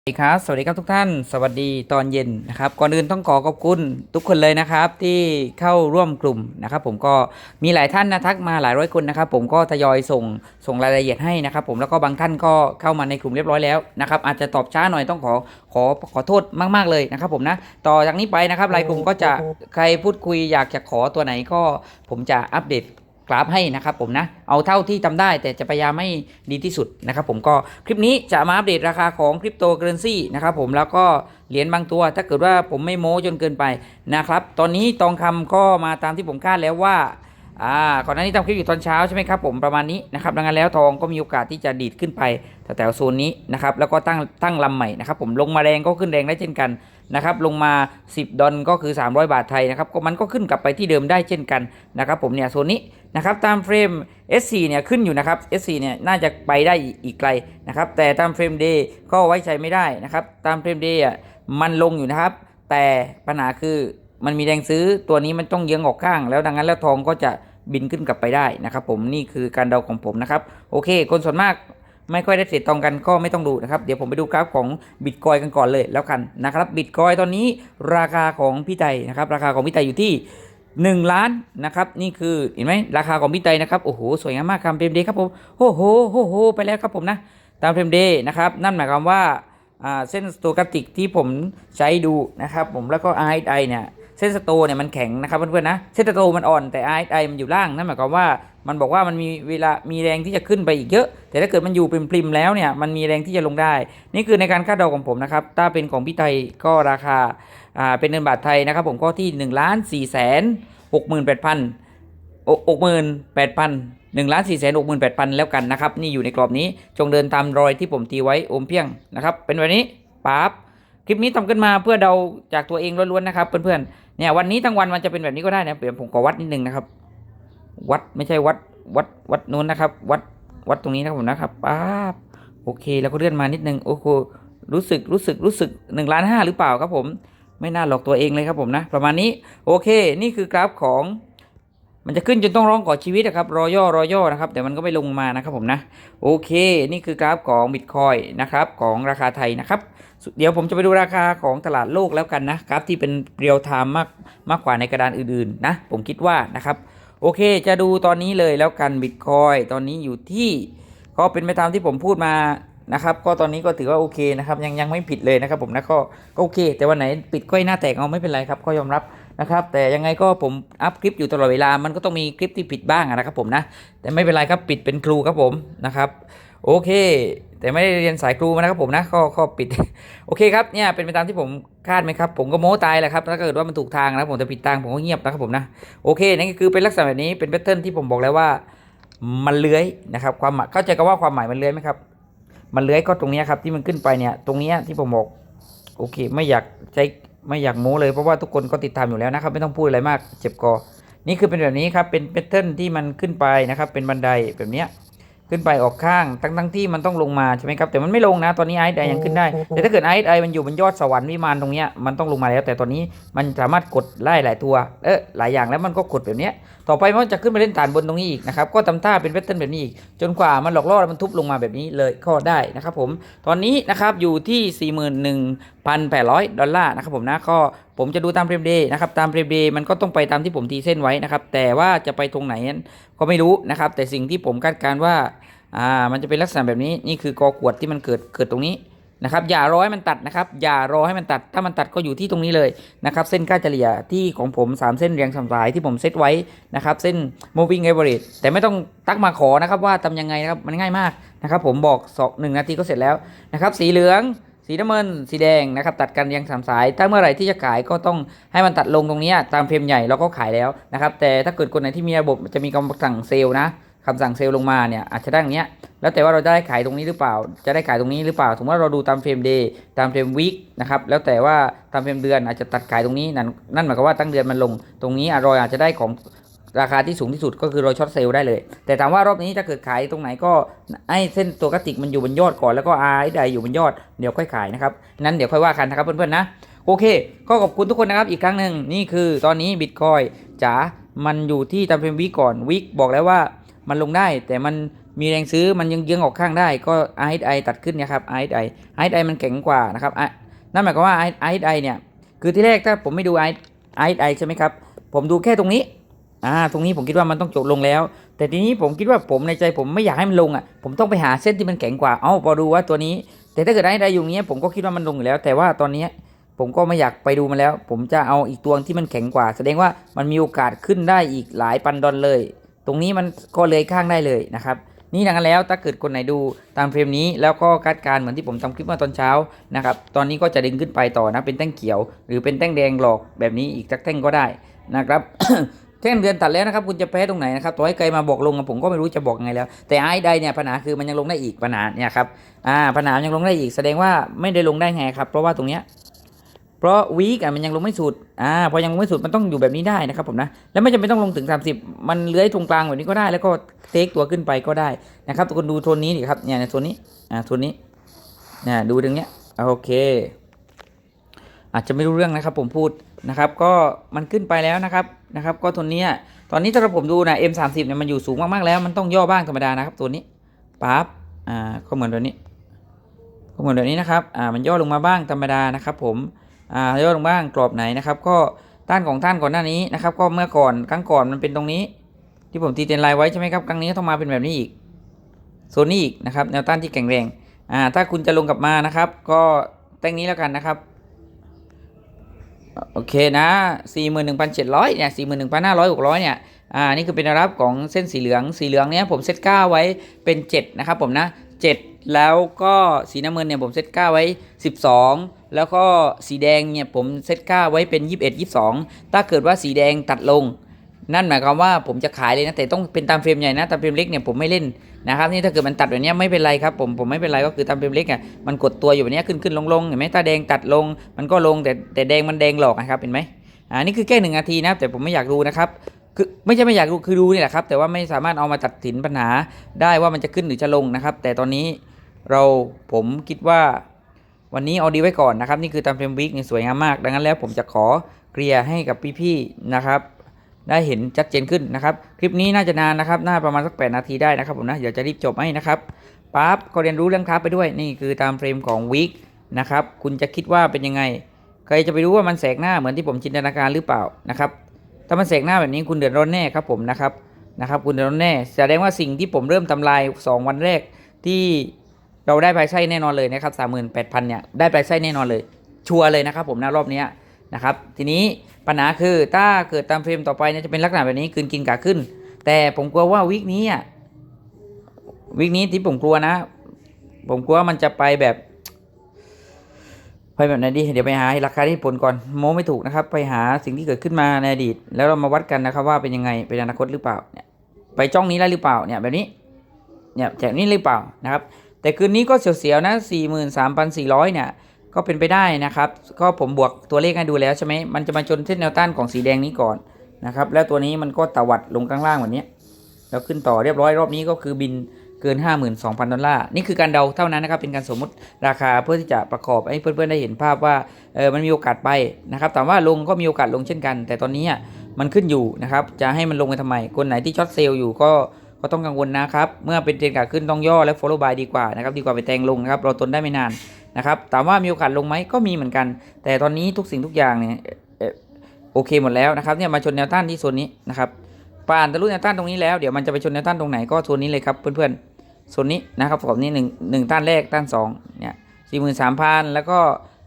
สวัสดีครับ สวัสดีครับทุกท่าน สวัสดีตอนเย็นนะครับ ก่อนอื่นต้องขอขอบคุณทุกคนเลยนะครับที่เข้าร่วมกลุ่มนะครับ ผมก็มีหลายท่านนะทักมาหลายร้อยคนนะครับ ผมก็ทยอยส่งส่งรายละเอียดให้นะครับ ผมแล้วก็บางท่านก็เข้ามาในกลุ่มเรียบร้อยแล้วนะครับอาจจะตอบช้าหน่อยต้องขอขอขอโทษมาก ๆเลยนะครับ ผมนะต่อจากนี้ไปนะครับรายกลุ่มก็จะใครพูดคุยอยากจะขอตัวไหนก็ ผมจะอัปเดต กราฟให้นะครับผมนะ เอาเท่าที่จำได้แต่จะพยายามให้ดีที่สุดนะครับผมก็คลิปนี้จะมาอัปเดตราคาของคริปโตเคอเรนซีนะครับผมแล้วก็เหรียญบางตัว ถ้าเกิดว่าผมไม่โม้จนเกินไปนะครับ ตอนนี้ทองคำก็มาตามที่ผมคาดแล้วว่าอ่าก่อนหน้านี้ทำคลิปอยู่ตอนเช้าใช่ไหมครับผมประมาณนี้นะครับดังนั้นแล้วทองก็มีโอกาสที่จะดีดขึ้นไปแถวโซนนี้นะครับแล้วก็ตั้งตั้งลำใหม่นะครับผมลงมาแรงก็ขึ้นแรงได้เช่นกัน นะครับลงมา 10 ดอลก็คือ 300 บาทไทยนะครับก็มันก็ขึ้นกลับไปที่เดิมได้เช่นกันนะครับผมเนี่ยโซนนี้นะครับตามเฟรม S4 เนี่ยขึ้นอยู่นะครับ S4 เนี่ยน่าจะไปได้อีกไกลนะครับแต่ตามเฟรม Day ก็ไว้ใจไม่ได้นะครับตามเฟรม Day อะมันลงอยู่นะครับ แต่ปัญหาคือมันมีแรงซื้อตัวนี้มันต้องเยื้องออกข้าง แล้วดังนั้นแล้วทองก็จะบินขึ้นกลับไปได้นะครับผมนี่คือการเดาของผมนะครับโอเค คนส่วนมาก ไม่ค่อยได้เทรดทองกันก็ไม่ต้องดูนะครับ เดี๋ยวผมไปดูกราฟของบิตคอยกันก่อนเลยแล้วกันนะครับบิตคอยตอนนี้ราคาของพี่ไตนะครับราคาของพี่ไตอยู่ที่1 ล้านนะครับนี่คือเห็นไหมราคาของพี่ไตนะครับโอ้โหสวยงามมากครับเฟรมเดย์ครับผมโอ้โหโอ้โหไปแล้วครับผมนะตามเฟรมเดย์นะครับนั่นหมายความว่าเส้นสโตกาติกที่ผมใช้ดูนะครับผมแล้วก็ RSI เนี่ย เส้นสโตเนี่ยมันแข็งนะครับเพื่อนๆนะเส้นสโตมันอ่อนแต่ RSI มันอยู่ล่างนั่นหมายความว่ามันบอกว่ามันมีเวลามีแรงที่จะขึ้นไปอีกเยอะ แต่ถ้าเกิดมันอยู่ปริมๆแล้วเนี่ยมันมีแรงที่จะลงได้ นี่คือในการคาดเดาของผมนะครับถ้าเป็นของพี่ไทยก็ราคาอ่าเป็นเงินบาทไทยนะครับผมก็ที่1นึ่งล้านสี่แสนหกหมื่นแปดพันหกหมื่นแปดพันหนึ่งล้านสี่แสนหกหมื่นแปดพันแล้วกันนะครับ นี่อยู่ในกรอบนี้จงเดินตามรอยที่ผมตีไว้โอมเพียงนะครับ เป็นแบบนี้ปั๊บคลิปนี้ทำขึ้นมาเพื่อเดาจากตัวเองล้วนๆนะครับเพื่อนๆ เนี่ยวันนี้ทั้งวันมันจะเป็นแบบนี้ก็ได้นะเดี๋ยวผมขอวัดนิดนึงนะครับ วัดไม่ใช่วัดวัดวัดนู้นนะครับ วัดวัดตรงนี้นะครับผมนะครับป๊าบโอเค แล้วก็เลื่อนมานิดนึงโอ้โหรู้สึกรู้สึกรู้สึกหนึ่งล้านห้าหรือเปล่าครับผม ไม่น่าหลอกตัวเองเลยครับผมนะ ประมาณนี้โอเค นี่คือกราฟของ มันจะขึ้นจนต้องร้องขอชีวิตนะครับรอย่อรอย่อนะครับแต่มันก็ไม่ลงมานะครับผมนะโอเค นี่คือกราฟของบิตคอยนะครับของราคาไทยนะครับเดี๋ยวผมจะไปดูราคาของตลาดโลกแล้วกันนะกราฟที่เป็นเรียลไทม์มากมากกว่าในกระดานอื่นๆนะผมคิดว่านะครับโอเค จะดูตอนนี้เลยแล้วกันบิตคอยตอนนี้อยู่ที่ก็เป็นไปตามที่ผมพูดมานะครับก็ตอนนี้ก็ถือว่าโอเคนะครับยังยังไม่ผิดเลยนะครับผมนะก็ก็โอเค แต่วันไหนปิดก้อยหน้าแตกเอาไม่เป็นไรครับก็ยอมรับ นะครับแต่ยังไงก็ผมอัพคลิปอยู่ตลอดเวลา มันก็ต้องมีคลิปที่ผิดบ้างนะครับผมนะแต่ไม่เป็นไรครับปิดเป็นครูครับผมนะครับโอเค แต่ไม่ได้เรียนสายครูมานะครับผมนะก็ก็ปิด โอเคครับเนี่ยเป็นไปตามที่ผมคาดไหมครับ ผมก็โม้ตายแหละครับถ้าเกิดว่ามันถูกทางนะผมจะปิดทางผมก็เงียบนะครับผมนะโอเคนั่นก็คือเป็นลักษณะแบบนี้เป็นแพทเทิร์นที่ผมบอกแล้วว่ามันเลื้อยนะครับความหมายเข้าใจกันว่าความหมายมันเลื้อยไหมครับ มันเลื้อยก็ตรงนี้ครับที่มันขึ้นไปเนี่ยตรงนี้ที่ผมบอกโอเค ไม่อยากใช้ ไม่อยากโม้เลยเพราะว่าทุกคนก็ติดตามอยู่แล้วนะครับ ไม่ต้องพูดอะไรมาก เจ็บคอนี่คือเป็นแบบนี้ครับเป็นแพทเทิร์นที่มันขึ้นไปนะครับ เป็นบันไดแบบเนี้ย ขึ้นไปออกข้างทั้งทั้งที่มันต้องลงมาใช่ไหมครับแต่มันไม่ลงนะ ตอนนี้ไอซ์ไอยังขึ้นได้ แต่ถ้าเกิดไอซ์ไอมันอยู่บนยอดสวรรค์วิมานตรงเนี้ยมันต้องลงมาแล้ว แต่ตอนนี้มันสามารถกดไล่หลายตัวเออหลายอย่างแล้วมันก็กดแบบเนี้ยต่อไปมันจะขึ้นไปเล่นฐานบนตรงนี้อีกนะครับก็ทำท่าเป็นแพทเทิร์นแบบนี้อีกจนกว่ามันหลอกล่อแล้วมันทุบลงมาแบบนี้เลยก็ได้นะครับผมตอนนี้นะครับอยู่ที่ 41,800 ดอลลาร์นะครับผมนะก็ผมจะดูตามเฟรมเดย์นะครับตามเฟรมเดย์มันก็ต้องไปตามที่ผมตีเส้นไว้นะครับ แต่ว่าจะไปตรงไหนนั้นก็ไม่รู้นะครับ แต่สิ่งที่ผมคาดการณ์ว่าอ่ามันจะเป็นลักษณะแบบนี้นี่คือกอขวดที่มันเกิดเกิดตรงนี้นะครับอย่ารอให้มันตัดนะครับ อย่ารอให้มันตัด ถ้ามันตัดก็อยู่ที่ตรงนี้เลยนะครับ เส้นค่าเฉลี่ยที่ของผม 3 เส้นเรียงสามสายที่ผมเซตไว้นะครับ เส้น moving average แต่ไม่ต้องตักมาขอนะครับว่าทำยังไงนะครับ มันง่ายมากนะครับ ผมบอกสองหนึ่งนาทีก็เสร็จแล้วนะครับ สีเหลือง สีน้ำเงินสีแดงนะครับตัดกันเรียงสามสาย ถ้าเมื่อไหร่ที่จะขายก็ต้องให้มันตัดลงตรงนี้ตามเฟรมใหญ่เราก็ขายแล้วนะครับแต่ถ้าเกิดคนไหนที่มีระบบจะมีคำสั่งเซลล์นะคำสั่งเซลล์ลงมาเนี่ยอาจจะได้อย่างเนี้ยแล้วแต่ว่าเราจะได้ขายตรงนี้หรือเปล่า จะได้ขายตรงนี้หรือเปล่าสมมติว่าเราดูตามเฟรมเดย์ตามเฟรมวีคนะครับแล้วแต่ว่าตามเฟรมเดือนอาจจะตัดขายตรงนี้นั่นนั่นหมายความว่าตั้งเดือนมันลง ตรงนี้อรอยอาจจะได้ของ ราคาที่สูงที่สุดก็คือเราช็อตเซลล์ได้เลย แต่ถามว่ารอบนี้ถ้าเกิดขายตรงไหนก็ไอ้เส้นตัวกติกมันอยู่บนยอดก่อนแล้วก็อาไอ้ใดอยู่บนยอดเดี๋ยวค่อยขายนะครับนั้นเดี๋ยวค่อยว่ากันนะครับเพื่อนๆนะโอเค ก็ขอบคุณทุกคนนะครับอีกครั้งหนึ่งนี่คือตอนนี้บิตคอยจ๋ามันอยู่ที่ตามเฟรมวีคก่อนวีคบอกแล้วว่ามันลงได้แต่มันมีแรงซื้อมันยังเยังออกข้างได้ก็ RSI ตัดขึ้นนะครับ RSI RSI มันแข็งกว่านะครับนั่นหมายความว่า RSI เนี่ยคือที่แรกถ้าผมไม่ดู RSI ใช่ไหมครับผมดูแค่ตรงนี้ อ่าตรงนี้ผมคิดว่ามันต้องจบลงแล้ว แต่ทีนี้ผมคิดว่าผมในใจผมไม่อยากให้มันลงอะ ผมต้องไปหาเส้นที่มันแข็งกว่า เอ้าพอดูว่าตัวนี้ แต่ถ้าเกิด RSI อยู่อย่างเงี้ยผมก็คิดว่ามันลงอยู่แล้ว แต่ว่าตอนนี้ผมก็ไม่อยากไปดูมันแล้ว ผมจะเอาอีกตัวที่มันแข็งกว่า แสดงว่ามันมีโอกาสขึ้นได้อีกหลายพันดอลเลย ตรงนี้มันก็เลยข้างได้เลยนะครับนี่ดังนั้นแล้วถ้าเกิดคนไหนดูตามเฟรมนี้แล้วก็คาดการเหมือนที่ผมทำคลิปเมื่อตอนเช้านะครับตอนนี้ก็จะดึงขึ้นไปต่อนะเป็นแท่งเขียว หรือเป็นแท่งแดงหลอกแบบนี้อีกสักแท่งก็ได้นะครับ แท่งเดือนตัดแล้วนะครับคุณจะแพ้ตรงไหนนะครับตัวให้ไกลมาบอกลงผมก็ไม่รู้จะบอกไงแล้ว แต่ไอ้ใดเนี่ยปัญหาคือมันยังลงได้อีกปัญหาเนี่ยครับอ่าปัญหายังลงได้อีกแสดงว่าไม่ได้ลงได้ไงครับ เพราะว่าตรงเนี้ยเพราะวีกอะมันยังลงไม่สุดอ่าพอยังลงไม่สุดมันต้องอยู่แบบนี้ได้นะครับผมนะแล้วไม่จำเป็นต้องลงถึง 30 มันเลื้อยตรงกลางแบบนี้ก็ได้ แล้วก็เทคตัวขึ้นไปก็ได้นะครับทุกคนดูโทนนี้ดิครับเนี่ยโทนนี้อ่าโทนนี้เนี่ยดูตรงเนี้ยโอเค อาจจะไม่รู้เรื่องนะครับผมพูด นะครับก็มันขึ้นไปแล้วนะครับนะครับ ก็โทนนี้ตอนนี้ถ้าผมดูนะ M30 เนี่ยมันอยู่สูงมากๆแล้วมันต้องย่อบ้างธรรมดานะครับ ตัวนี้ปั๊บอ่าก็เหมือนแบบนี้ก็เหมือนแบบนี้นะครับอ่ามันย่อลงมาบ้างธรรมดานะครับ ผมอ่าย่อลงบ้างกรอบไหนนะครับ ก็ต้านของท่านก่อนหน้านี้นะครับ ก็เมื่อก่อนครั้งก่อนมันเป็นตรงนี้ ที่ผมตีเตนไลน์ไว้ใช่ไหมครับครั้งนี้ต้องมาเป็นแบบนี้อีกโซนนี้อีกนะครับแนวต้านที่แข็งแรงอ่าถ้าคุณจะลงกลับมานะครับ ก็แต้งนี้แล้วกันนะครับ โอเคนะ 41,700 เนี่ย 41,500 600 เนี่ย อ่า นี่คือเป็นรับของเส้นสีเหลือง สีเหลืองเนี้ยผมเซตก้าไว้เป็น 7 นะครับผมนะ 7 แล้วก็สีน้ำเงินเนี่ยผมเซตก้าไว้ 12 แล้วก็สีแดงเนี่ยผมเซตก้าไว้เป็น 21 22 ถ้าเกิดว่าสีแดงตัดลง นั่นหมายความว่าผมจะขายเลยนะ แต่ต้องเป็นตามเฟรมใหญ่นะ ตามเฟรมเล็กเนี่ยผมไม่เล่น นะครับนี่ถ้าเกิดมันตัดแบบนี้ไม่เป็นไรครับผมผมไม่เป็นไรก็คือตามเฟรมเล็กอะมันกดตัวอยู่แบบนี้ขึ้นขึ้นลงลงเห็นไหมถ้าแดงตัดลงมันก็ลงแต่แต่แดงมันแดงหลอกนะครับเห็นไหมอ่านี่คือแค่หนึ่งนาทีนะแต่ผมไม่อยากดูนะครับคือไม่ใช่ไม่อยากดูคือดูนี่แหละครับแต่ว่าไม่สามารถเอามาตัดสินปัญหาได้ว่ามันจะขึ้นหรือจะลงนะครับ แต่ตอนนี้เราผมคิดว่าวันนี้เอาดีไว้ก่อนนะครับ นี่คือตามเฟรมวิกนี่สวยงามมาก ดังนั้นแล้วผมจะขอเคลียร์ให้กับพี่ๆนะครับ ได้เห็นชัดเจนขึ้นนะครับ คลิปนี้น่าจะนานนะครับ น่าประมาณสักแปนาทีได้นะครับผมนะ เดี๋ยวจะรีบจบให้นะครับปั๊บก็เรียนรู้เรื่องคราฟไปด้วย นี่คือตามเฟรมของวิกนะครับ คุณจะคิดว่าเป็นยังไง ใครจะไปรู้ว่ามันแสกหน้าเหมือนที่ผมจินตนาการหรือเปล่านะครับ ถ้ามันแสกหน้าแบบนี้คุณเดือดร้อนแน่ครับผมนะครับ นะครับ คุณเดือดร้อนแน่ แสดงว่าสิ่งที่ผมเริ่มทำลาย 2 วันแรกที่เราได้ปลายไส้แน่นอนเลยนะครับสามหมื่นแปดพันเนี่ย ได้ปลายไส้แน่นอนเลย ชัวร์เลยนะครับผมนะรอบนี้นะครับ ทีนี้ ปัญหาคือถ้าเกิดตามเฟรมต่อไปเนี่ยจะเป็นลักษณะแบบนี้คืนกินกาขึ้น แต่ผมกลัวว่าวิกนี้อะวิกนี้ที่ผมกลัวนะ ผมกลัวมันจะไปแบบ ไปแบบไหนดีเดี๋ยวไปหาราคาที่ผลก่อนโม้ไม่ถูกนะครับ ไปหาสิ่งที่เกิดขึ้นมาในอดีต แล้วเรามาวัดกันนะครับว่าเป็นยังไงเป็นอนาคตหรือเปล่าเนี่ยไปจ้องนี้ได้หรือเปล่าเนี่ยแบบนี้เนี่ยจากนี้หรือเปล่านะครับ แต่คืนนี้ก็เสียวๆนะ 43,400 เนี่ย ก็เป็นไปได้นะครับ ก็ผมบวกตัวเลขให้ดูแล้วใช่ไหมมันจะมาชนเส้นแนวต้านของสีแดงนี้ก่อนนะครับ แล้วตัวนี้มันก็ตวัดลงข้างล่างแบบนี้แล้วขึ้นต่อเรียบร้อยรอบนี้ก็คือบินเกิน 52,000 ดอลลาร์นี่คือการเดาเท่านั้นนะครับ เป็นการสมมุติราคาเพื่อที่จะประกอบให้เพื่อนๆได้เห็นภาพว่าเออมันมีโอกาสไปนะครับแต่ว่าลงก็มีโอกาสลงเช่นกัน แต่ตอนนี้มันขึ้นอยู่นะครับ จะให้มันลงไปทำไม คนไหนที่ช็อตเซลล์อยู่ก็ก็ต้องกังวลนะครับ เมื่อเป็นเทรนขาขึ้นต้องย่อและ follow by ดีกว่านะครับ ดีกว่าไปแทงลงนะครับ เราทนได้ไม่นาน นะครับถามว่ามีโอกาสลงไหมก็มีเหมือนกัน แต่ตอนนี้ทุกสิ่งทุกอย่างเนี่ยโอเคหมดแล้วนะครับเนี่ยมาชนแนวต้านที่โซนนี้นะครับผ่านทะลุแนวต้านตรงนี้แล้วเดี๋ยวมันจะไปชนแนวต้านตรงไหนก็โซนนี้เลยครับเพื่อนๆโซนนี้นะครับผมนี่หนึ่งหนึ่งต้านแรกต้านสองเนี่ยสี่หมื่นสามพันแล้วก็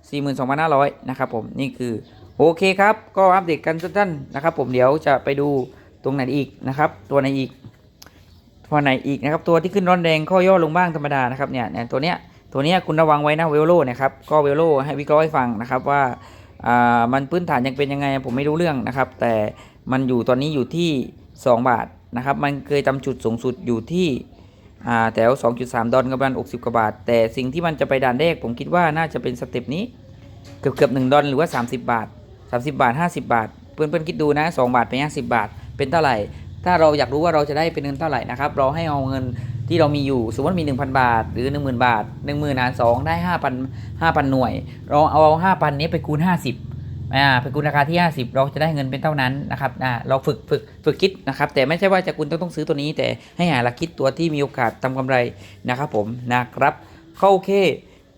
สี่หมื่นสองพันห้าร้อยนะครับผมนี่คือโอเคครับก็อัปเดตกันทุกท่านนะครับ ผมเดี๋ยวจะไปดูตรงไหนอีกนะครับ ตัวไหนอีกตัวไหนอีกนะครับ ตัวที่ขึ้นร้อนแดงข้อย่อลงบ้างธรรมดานะครับเนี่ยเนี่ยตัวเนี้ย ตัวนี้คุณระวังไว้นะเวลโลนะครับก็เวลโลให้วิเคราะห์ให้ฟังนะครับว่าามันพื้นฐานยังเป็นยังไงผมไม่รู้เรื่องนะครับ แต่มันอยู่ตอนนี้อยู่ที่ 2 บาทนะครับ มันเคยทำจุดสูงสุดอยู่ที่อ่าแถว 2.3 ดอลกับประมาณ60 กว่าบาท แต่สิ่งที่มันจะไปด่านแรกผมคิดว่าน่าจะเป็นสเต็ปนี้เกือบเกือบหนึ่งดอลหรือว่า 30 บาท 30 บาท 50 บาท เพื่อนเพื่อนๆคิดดูนะ 2 บาทไป50 บาท เป็นเท่าไหร่ ถ้าเราอยากรู้ว่าเราจะได้เป็นเงินเท่าไหร่นะครับ เราให้เอาเงิน ที่เรามีอยู่สมมติมี 1,000 บาท หรือ 10,000 บาท 10,000หาร2ได้ 5,000 5,000 หน่วย เราเอา 5,000 นี้ไปคูณ 50อ่าไปกุณราคาที่ 50 เราจะได้เงินเป็นเท่านั้นนะครับอ่าเราฝึกฝึกฝึกคิดนะครับ แต่ไม่ใช่ว่าจะคุณต้องต้องซื้อตัวนี้ แต่ให้หาหลักคิดตัวที่มีโอกาสทำกำไรนะครับผมนะครับก็โอเค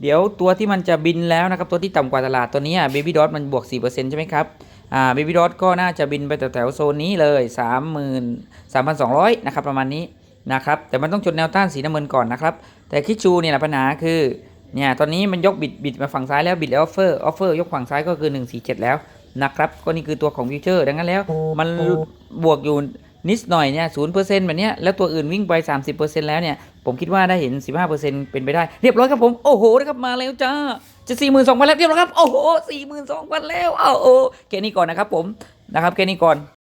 เดี๋ยวตัวที่มันจะบินแล้วนะครับ ตัวที่ต่ำกว่าตลาดตัวนี้เบบี้ดอทมันบวก 4%ใช่ไหมครับอ่าเบบี้ดอทก็น่าจะบินไปแถวๆโซนนี้เลย 30,000 3,200 นะครับ ประมาณนี้ นะครับแต่มันต้องจดแนวต้านสีน้ำเงินก่อนนะครับ แต่คิดชูเนี่ยปัญหาคือเนี่ยตอนนี้มันยกบิดบิดมาฝั่งซ้ายแล้วบิดแล้วออฟเฟอร์ออฟเฟอร์ยกฝั่งซ้ายก็คือ 147 แล้วนะครับก็นี่คือตัวของฟิวเจอร์ดังนั้นแล้วมันบวกอยู่นิดหน่อยเนี่ยศูนย์เปอร์เซ็นต์แบบเนี้ยแล้วตัวอื่นวิ่งไป 30%แล้วเนี่ยผมคิดว่าได้เห็น 15%เป็นไปได้ เรียบร้อยครับผม โอ้โหนะครับมาแล้วจ้าจะ 42,000 แล้วเรียบร้อยครับ โอ้โห 42,000 แล้วอ้าวโอ้แค่นี้ก่อนนะครับผมนะครับแค่นี้ก่อน